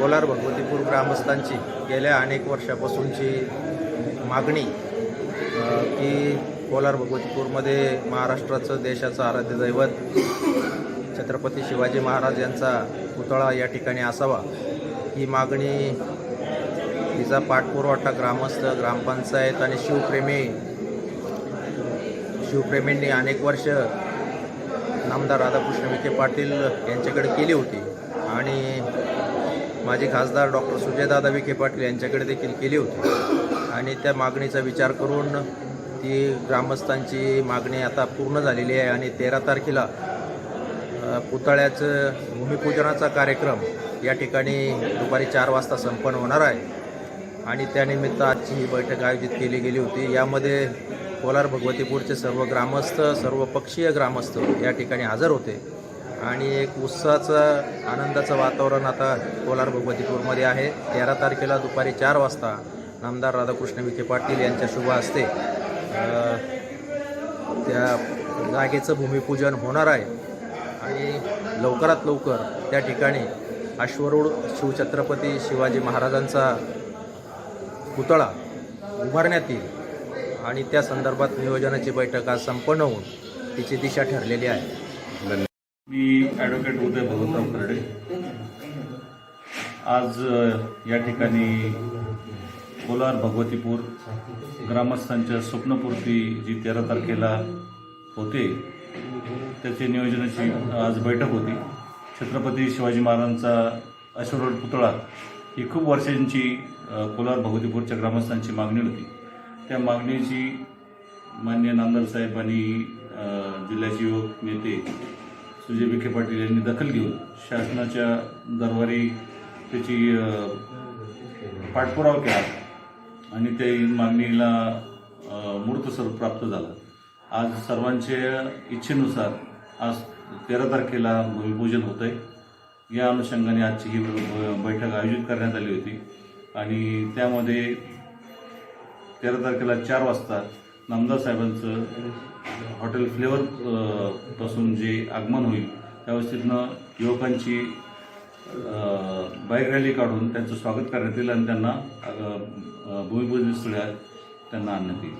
कोलार भगवतीपूर ग्रामस्थांची गेल्या अनेक वर्षापासूनची मागणी की कोलार भगवतीपूरमध्ये महाराष्ट्राचं देशाचं आराध्य दैवत छत्रपती शिवाजी महाराज यांचा पुतळा या ठिकाणी असावा. ही मागणी तिचा पाठपुरवठा ग्रामस्थ ग्रामपंचायत आणि शिवप्रेमी शिवप्रेमींनी अनेक वर्ष नामदार राधाकृष्ण विखे पाटील यांच्याकडे केली होती. आणि माजी खासदार डॉक्टर सुजयदादा विखे पाटील यांच्याकडे देखील केली होती. आणि त्या मागणीचा विचार करून ती ग्रामस्थांची मागणी आता पूर्ण झालेली आहे आणि तेरा तारखेला पुतळ्याचं भूमिपूजनाचा कार्यक्रम या ठिकाणी दुपारी चार वाजता संपन्न होणार आहे. आणि त्यानिमित्त आजची ही बैठक आयोजित केली गेली होती. यामध्ये कोलार भगवतीपूरचे सर्व ग्रामस्थ सर्व पक्षीय ग्रामस्थ या ठिकाणी हजर होते. आणि एक उत्साहाचं आनंदाचं वातावरण आता कोलार भगवतीपूरमध्ये आहे. तेरा तारखेला दुपारी चार वाजता नामदार राधाकृष्ण विखे पाटील यांच्या शुभ हस्ते त्या जागेचं भूमिपूजन होणार आहे. आणि लवकरात लवकर त्या ठिकाणी अश्वरूढ शिवछत्रपती शिवाजी महाराजांचा पुतळा उभारण्यात येईल आणि त्या संदर्भात नियोजनाची बैठक आज संपन्न होऊन तिची दिशा ठरलेली आहे. मी ॲडव्होकेट उदय भगवंतराव खर्डे. आज या ठिकाणी कोलार भगवतीपूर ग्रामस्थांच्या स्वप्नपूर्ती जी तेरा तारखेला होते त्याचे नियोजनाची आज बैठक होती. छत्रपती शिवाजी महाराजांचा अश्वरोड पुतळा ही खूप वर्षांची कोलार भगवतीपूरच्या ग्रामस्थांची मागणी होती. त्या मागणीची मान्य नामदार साहेब आणि जिल्ह्याचे युवक नेते सुजय विखे पाटील यांनी दखल घेऊन शासनाच्या दरबारी त्याची पाठपुरावा केला आणि त्या मागणीला मूर्त स्वरूप प्राप्त झालं. आज सर्वांच्या इच्छेनुसार आज तेरा तारखेला भूमिपूजन होत आहे या अनुषंगाने आजची ही ब- बैठक आयोजित करण्यात आली होती. आणि त्यामध्ये तेरा तारखेला चार वाजता नामदार साहेबांचं हॉटेल फ्लेवर पासून जे आगमन होईल त्यावेळेस तिथनं युवकांची बाईक रॅली काढून त्यांचं स्वागत करण्यात येईल आणि त्यांना भूमिपूजन स्थळात त्यांना आणण्यात येईल.